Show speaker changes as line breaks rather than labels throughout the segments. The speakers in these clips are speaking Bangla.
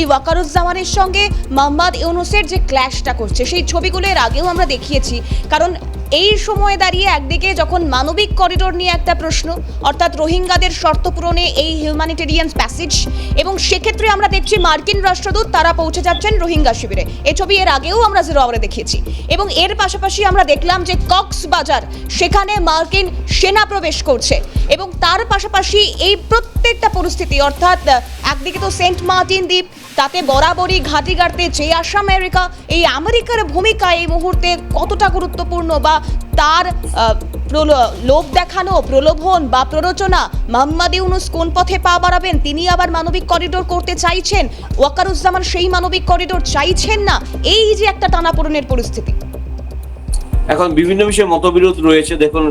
এই ওয়াকারুজ্জামানের সঙ্গে মোহাম্মদ ইউনুসের যে ক্ল্যাশটা করছে, সেই ছবিগুলো এর আগেও আমরা দেখিয়েছি। কারণ এই সময়ে দাঁড়িয়ে একদিকে যখন মানবিক করিডোর নিয়ে একটা প্রশ্ন, অর্থাৎ রোহিঙ্গাদের শর্ত পূরণে এই হিউম্যানিটেরিয়ান প্যাসেজ এবং সেক্ষেত্রে আমরা দেখছি মার্কিন রাষ্ট্রদূত তারা পৌঁছে যাচ্ছেন রোহিঙ্গা শিবিরে। এ ছবি এর আগেও আমরা জিরো আওয়ারে দেখিয়েছি এবং এর পাশাপাশি আমরা দেখলাম যে কক্সবাজার, সেখানে মার্কিন সেনা প্রবেশ করছে। এবং তার পাশাপাশি এই প্রত্যেকটা পরিস্থিতি, অর্থাৎ একদিকে তো সেন্ট মার্টিন দ্বীপ, তাতে বরাবরই ঘাঁটি গাড়তে যে আসা আমেরিকা, এই আমেরিকার ভূমিকা এই মুহূর্তে কতটা গুরুত্বপূর্ণ বা তার লোভ দেখানো, প্রলোভন বা প্ররোচনা মোহাম্মদ ইউনুস কোন পথে পা বাড়াবেন? তিনি আবার মানবিক করিডোর করতে চাইছেন। ওয়াকারুজ্জামান সেই মানবিক করিডোর চাইছেন না। এই যে একটা টানাপোড়নের পরিস্থিতি।
এখন বিভিন্ন বিষয়ে মতবিরোধ রয়েছে। দেখুন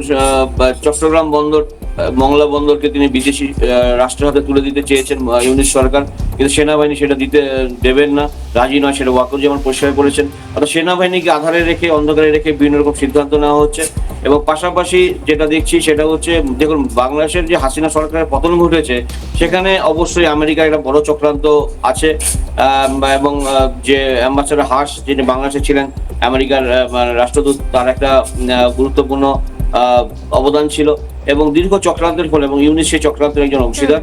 চট্টগ্রাম বন্দর মংলা বন্দরকে তিনি বিদেশি রাষ্ট্রের হাতে তুলে দিতে চেয়েছেন ইউনিট সরকার। কিন্তু সেনাবাহিনী সেটা দিতে দেবেন না, রাজি নয়, সেটা ওয়াকর যেমন পরিষ্কার করেছেন। অর্থাৎ সেনাবাহিনীকে আধারে রেখে, অন্ধকারে রেখে বিভিন্ন রকম সিদ্ধান্ত নেওয়া হচ্ছে। এবং পাশাপাশি যেটা দেখছি, সেটা হচ্ছে, দেখুন, বাংলাদেশের যে হাসিনা সরকারের পতন ঘটেছে, সেখানে অবশ্যই আমেরিকার একটা বড় চক্রান্ত আছে। এবং যে অ্যাম্বাসেডার হাস যিনি বাংলাদেশে ছিলেন, আমেরিকার রাষ্ট্রদূত, তার একটা গুরুত্বপূর্ণ অবদান ছিল। এবং দীর্ঘ চক্রান্তের ফলে এবং ইউনিট সেই চক্রান্তের একজন অংশীদার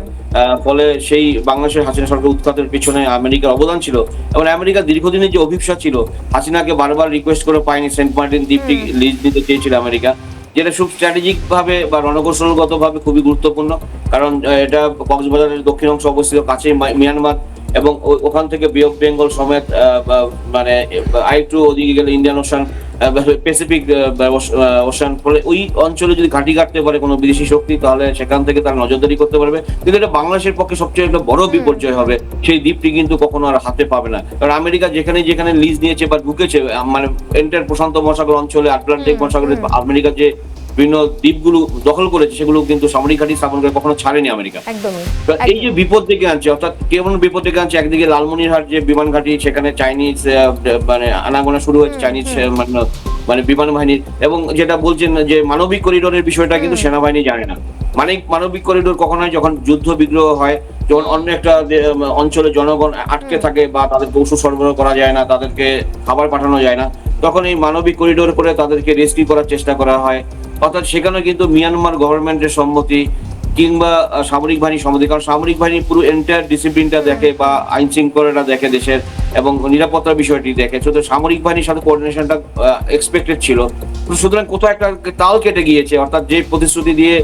ফলে সেই বাংলাদেশের হাসিনা সরকার উৎখাতের পিছনে আমেরিকার অবদান ছিল। এবং আমেরিকা দীর্ঘদিনের যে অভিপ্সা ছিল হাসিনাকে বারবার রিকোয়েস্ট করে পায়নি সেন্ট মার্টিন দ্বীপটি লিজ দিতে চেয়েছিল আমেরিকা যেটা খুব স্ট্র্যাটেজিক ভাবে বা রণকৌশলগত ভাবে খুবই গুরুত্বপূর্ণ। কারণ এটা কক্সবাজারের দক্ষিণ অংশ অবস্থিত কাছে মিয়ানমার এবং ওখান থেকে বে বেঙ্গল সমেত মানে আরেকটু ওদিকে গেলে ইন্ডিয়ান ওশান প্যাসিফিক ওশান ফলে ওই অঞ্চলে যদি ঘাঁটি কাটতে পারে কোনো বিদেশি শক্তি তাহলে সেখান থেকে তারা নজরদারি করতে পারবে। কিন্তু এটা বাংলাদেশের পক্ষে সবচেয়ে একটা বড় বিপর্যয় হবে। সেই দ্বীপটি কিন্তু কখনো আর হাতে পাবে না। কারণ আমেরিকা যেখানে যেখানে লিজ নিয়েছে বা ঢুকেছে মানে এন্টার প্রশান্ত মহাসাগর অঞ্চলে আটলান্টিক মহাসাগরে আমেরিকা যে বিভিন্ন দ্বীপগুলো দখল করেছে সেগুলো কিন্তু সামরিক ঘাঁটি স্থাপন করে কখনো ছাড়েনি আমেরিকা। তো এই যে বিপদ থেকে আনছে অর্থাৎ কেমন বিপদ থেকে আনছে একদিকে লালমনিরহাট যে বিমান ঘাঁটি সেখানে চাইনিজ মানে আনাগোনা শুরু হয়েছে চাইনিজ মানে মানে বিমান বাহিনীর এবং যেটা বলছেন যে মানবিক করিডোরের বিষয়টা কিন্তু সেনাবাহিনী জানে না। মানে মানবিক করিডোর কখন হয় যখন যুদ্ধ বিগ্রহ হয় যখন অন্য একটা অঞ্চলে জনগণ আটকে থাকে বা তাদেরকে ওষুধ সরবরাহ করা যায় না তাদেরকে খাবার পাঠানো যায় না তখন এই মানবিক করিডোর করে তাদেরকে রেস্কিউ করার চেষ্টা করা হয়। অর্থাৎ সেখানে কিন্তু মিয়ানমার গভর্নমেন্টের সম্মতি কিংবা সামরিক বাহিনী সম্মতি কারণ সামরিক বাহিনী পুরো এন্টায়ার ডিসিপ্লিনটা দেখে বা আইন শৃঙ্খলাটা দেখে দেশের এবং নিরাপত্তার বিষয়টি দেখে। শুধু সামরিক বাহিনীর সাথে কোঅর্ডিনেশনটা এক্সপেক্টেড ছিল। সুতরাং কোথাও একটা তাল কেটে গিয়েছে, অর্থাৎ যে প্রতিশ্রুতি দিয়ে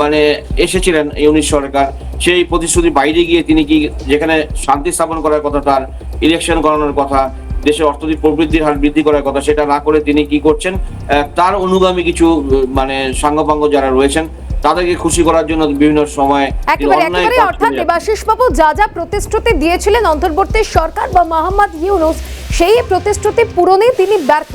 মানে এসেছিলেন ইউনিট সরকার, সেই প্রতিশ্রুতির বাইরে গিয়ে তিনি কি যেখানে শান্তি স্থাপন করার কথা তার ইলেকশন করানোর কথা, দেশের অর্থনৈতিক প্রবৃদ্ধির হার বৃদ্ধি করার কথা, সেটা না করে তিনি কি করছেন? তার অনুগামী কিছু মানে সাঙ্গপাঙ্গ যারা রয়েছেন তাদেরকে খুশি করার জন্য বিভিন্ন সময়
একেবারে একেবারে অর্থাৎ। দেবাশিস বাবু যা যা প্রতিশ্রুতি দিয়েছিলেন অন্তর্বর্তী সরকার বা মোহাম্মদ ইউনুস সেই প্রতিশ্রুতি পূরণে তিনি ব্যর্থ